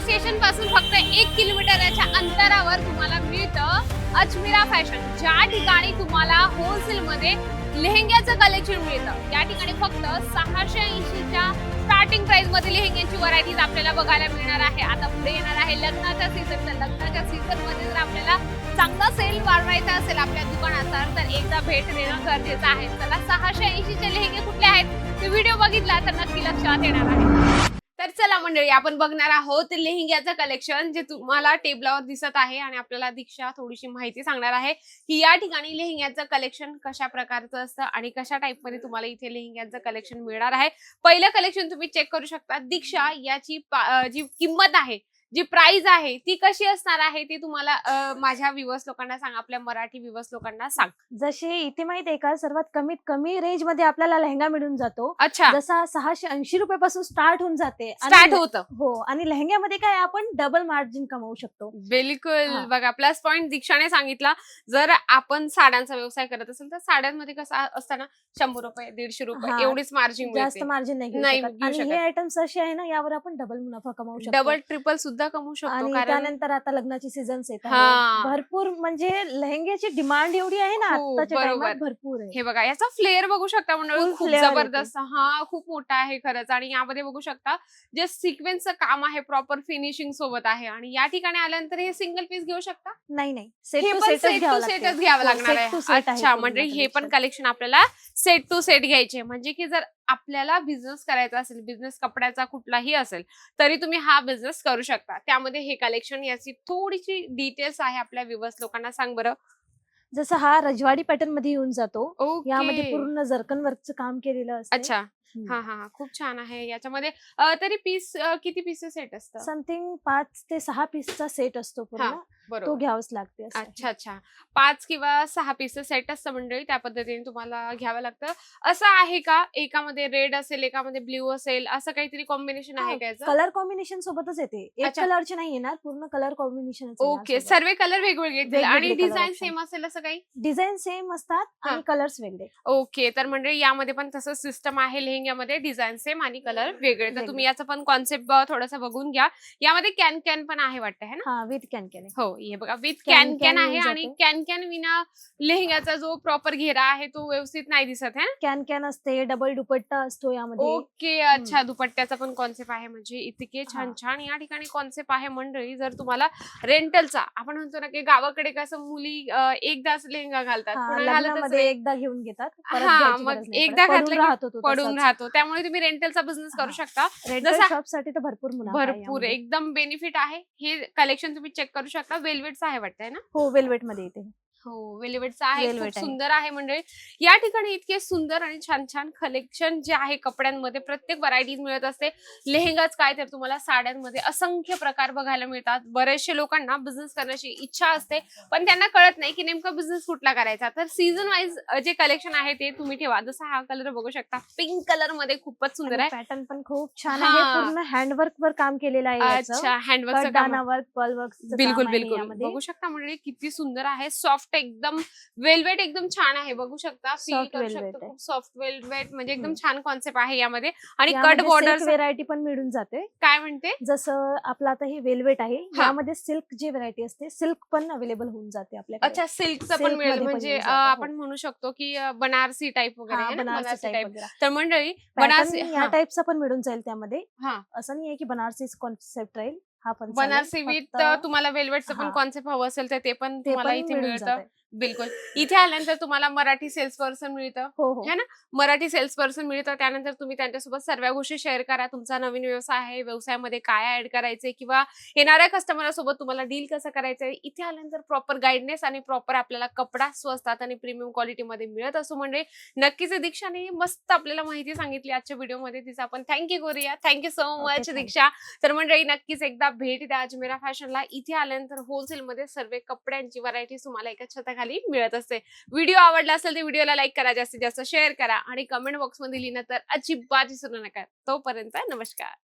स्टेशनपासून फक्त एक किलोमीटरच्या अंतरावर तुम्हाला मिळतं अजमेरा फॅशन. ज्या ठिकाणी तुम्हाला होलसेल मध्ये लेहंग्याचं कलेक्शन मिळतं या ठिकाणी फक्त सहाशे ऐंशीच्या स्टार्टिंग प्राइसमध्ये लेहंग्याची व्हरायटीज आपल्याला बघायला मिळणार आहे. आता पुढे येणार आहे लग्नाचा सीझन तर लग्नाच्या सीझनमध्ये जर आपल्याला चांगला सेल वाढवायचा असेल आपल्या दुकानाचा तर एकदा भेट देणं गरजेचं आहे. त्याला सहाशे ऐंशीचे लेहेंगे कुठले आहेत? ते व्हिडिओ बघितला तर नक्की लक्षात येणार आहे. मंडळी आपण बघणार आहोत लेहंग्याचं कलेक्शन जे तुम्हाला टेबलावर दिसत आहे आणि आपल्याला दीक्षा थोडीशी माहिती सांगणार आहे. की या ठिकाणी लेहंग्याचं कलेक्शन कशा प्रकारचं असतं आणि कशा टाईपमध्ये तुम्हाला इथे लेहंग्याचं कलेक्शन मिळणार आहे. पहिलं कलेक्शन तुम्ही चेक करू शकता. दीक्षा याची जी किंमत आहे जी प्राइस आहे ती कशी असणार आहे ती तुम्हाला माझ्या विवस लोकांना सांग आपल्या मराठी विवस लोकांना सांग. जसे इथे माहीत आहे का सर्वात कमीत कमी रेंजमध्ये आपल्याला लेहंगा मिळून जातो. अच्छा. जसा सहाशे ऐंशी रुपये पासून स्टार्ट होऊन जाते. स्टार्ट होतं. हो आणि लेहंग्यामध्ये काय आपण डबल मार्जिन कमवू शकतो. बिलकुल. बघा प्लस पॉइंट दीक्षाने सांगितला. जर आपण साड्यांचा व्यवसाय करत असेल तर साड्यांमध्ये कसं असतं ना शंभर रुपये दीडशे रुपये. एवढीच मार्जिन जास्त मार्जिन नाही. हे आयटम्स असे आहे ना यावर आपण डबल मुनाफा कमावू शकतो. डबल ट्रिपल सुद्धा कमवू शकतो आणि कारण त्यानंतर आता लग्नाची सीझन येत हा. भरपूर म्हणजे लेहंग्याची डिमांड एवढी आहे ना खूप, आताच्या बरोबर. टाइमात भरपूर आहे हे बघा याचा फ्लेअर बघू शकता मंडळी Full खूप येते. जबरदस्त हा खूप मोठा आहे खरंच आणि यामध्ये बघू शकता जे सिक्वेन्सचं काम आहे प्रॉपर फिनिशिंग सोबत आहे आणि या ठिकाणी आल्यानंतर हे सिंगल पीस घेऊ शकता नाही नाही सेट हे टू पण सेटच सेट घ्यावं टू लागते. सेटच घ्यावं हो, लागणार set to set आहे आहे अच्छा पूर्ण म्हणजे हे पण. कलेक्शन आपल्याला सेट टू सेट घ्यायचे म्हणजे की जर आपल्याला बिझनेस करायचा असेल बिझनेस कपड्याचा कुठलाही असेल तरी तुम्ही हा बिझनेस करू शकता. त्यामध्ये हे कलेक्शन याची थोडीशी डिटेल्स आहे आपल्या विवस लोकांना सांग बरं. जसं हा रजवाडी पॅटर्नमध्ये येऊन जातो यामध्ये पूर्ण जर्कन वर्कचं काम केलेलं असतं. अच्छा. हा हा हा. खूप छान आहे. याच्यामध्ये अं, तरी पीस किती पीसेस सेट असतं? समथिंग पाच ते सहा पीसचा सेट असतो पूर्ण. तो घ्यावाच लागते. अच्छा अच्छा. पाच किंवा सहा पीसेस सेट असतं मंडळी त्या पद्धतीने तुम्हाला घ्यावं लागतं. असं आहे का? एकामध्ये रेड असेल एकामध्ये ब्ल्यू असेल असं काहीतरी कॉम्बिनेशन आहे का याचं? कलर कॉम्बिनेशन सोबतच येते. एक अच्छा. कलरचे नाही येणार पूर्ण कलर कॉम्बिनेशन ओके सर्व कलर वेगवेगळे येतील आणि वेगवेगळे डिझाईन. सेम असेल असं काही? डिझाईन सेम असतात. आणि कलर्स वेगळे. ओके तर म्हणजे यामध्ये पण तसं सिस्टम आहे लेहंग्यामध्ये. डिझाईन सेम आणि कलर वेगळे. तर वेगळे. तुम्ही याचं पण कॉन्सेप्ट थोडंसं बघून घ्या. यामध्ये कॅन कॅन पण आहे वाटतं है ना? हा विथ कॅन कॅन हो. हे बघा. विथ कॅन कॅन आहे आणि. कॅन कॅन विना लेहंग्याचा जो प्रॉपर घेरा आहे तो व्यवस्थित नाही दिसत है? कॅन कॅन असते डबल दुपट्टा असतो यामध्ये. ओके अच्छा. दुपट्ट्याचा पण कॉन्सेप्ट आहे म्हणजे इतके छान. छान. या ठिकाणी कॉन्सेप्ट आहे मंडळी. जर तुम्हाला रेंटलचा आपण म्हणतो ना की गावाकडे कसं मुली एकदाच लेहंगा घालतात. एकदा घेऊन घेतात. हा, मग एकदा घातलं पडून. राहतो त्यामुळे तुम्ही रेंटलचा बिझनेस करू. शकता. रेंटल जसा- भरपूर आहे भरपूर. एकदम बेनिफिट आहे. हे कलेक्शन तुम्ही चेक करू शकता. वेल्वेटचं आहे वाटतंय ना? हो वेल्वेटमध्ये येते. हो वेल्वेटचं आहे खूप आहे. सुंदर आहे म्हणजे या ठिकाणी इतके सुंदर आणि छान छान कलेक्शन जे आहे कपड्यांमध्ये प्रत्येक व्हरायटीज मिळत असते. लेहेंगाच काय तर तुम्हाला साड्यांमध्ये असंख्य प्रकार बघायला मिळतात. बरेचसे लोकांना बिझनेस करण्याची इच्छा असते पण त्यांना कळत नाही की नेमका बिझनेस कुठला करायचा. तर सीझन वाईज जे कलेक्शन आहे ते तुम्ही ठेवा. जसं हा कलर बघू शकता. पिंक कलरमध्ये खूपच सुंदर आहे. पॅटर्न पण खूप छान हा. आहे. पूर्ण हँडवर्क वर काम केलेलं आहे याचं. अच्छा कडदाना वर्क पल वर्क बिलकुल बिलकुल. बघू शकता म्हणजे किती सुंदर आहे. सॉफ्ट एकदम वेलवेट एकदम छान आहे बघू शकता फील Soft करू velvet शकतो आहे. खूप सॉफ्ट वेलवेट म्हणजे एकदम हम्म. छान कॉन्सेप्ट आहे यामध्ये आणि कट बॉर्डर व्हेरायटी पण मिळून जाते काय म्हणते जसं आपलं आता हे वेल्वेट आहे हा. यामध्ये सिल्क जी व्हरायटी असते सिल्क पण अवेलेबल होऊन जाते आपल्याकडे अच्छा सिल्कचं पण Silk मिळेल मध्ये पण म्हणजे मिळून अं, जातं, हो. आपण म्हणू शकतो की अं, बनारसी टाईप वगैरे हा, आहे ना, बनारसी टाईप वगैरे. तर मंडळी Pattern बनारसी या हा. टाईपचा पण मिळून जाईल त्यामध्ये हा. असं नाही आहे की बनारसी कॉन्सेप्ट राहील हा पण. बनारसी विथ तुम्हाला वेलवेटचं पण. कॉन्सेप्ट हवं असेल तर ते पण तुम्हाला इथे मिळतं. बिलकुल. इथे आल्यानंतर तुम्हाला मराठी सेल्स पर्सन मिळतं. हो हो. है ना? मराठी सेल्स पर्सन मिळतं. त्यानंतर तुम्ही त्यांच्यासोबत सर्व गोष्टी शेअर करा. तुमचा नवीन व्यवसाय आहे. व्यवसायामध्ये काय ऍड करायचे किंवा येणाऱ्या कस्टमर सोबत तुम्हाला डील कसं करायचंय? इथे आल्यानंतर प्रॉपर गाईडनेस आणि प्रॉपर आपल्याला कपडा स्वस्तात आणि प्रीमियम क्वालिटीमध्ये मिळत असो म्हणजे नक्कीच दीक्षाने मस्त आपल्याला माहिती सांगितली आजच्या व्हिडिओमध्ये. तिचा आपण थँक्यू करूया. Thank you so much. Diksha. तर मंडळी नक्कीच एकदा भेट द्या. अजमेरा फॅशनला. इथे आल्यानंतर होलसेलमध्ये सर्व कपड्यांची व्हरायटी तुम्हाला एका छताखाली मिळत असते. व्हिडिओ आवडला असेल तर व्हिडिओला लाईक करा जास्तीत जास्त शेअर करा आणि कमेंट बॉक्समध्ये लिहिणं तर अजिबात विसरू नका. तोपर्यंत नमस्कार.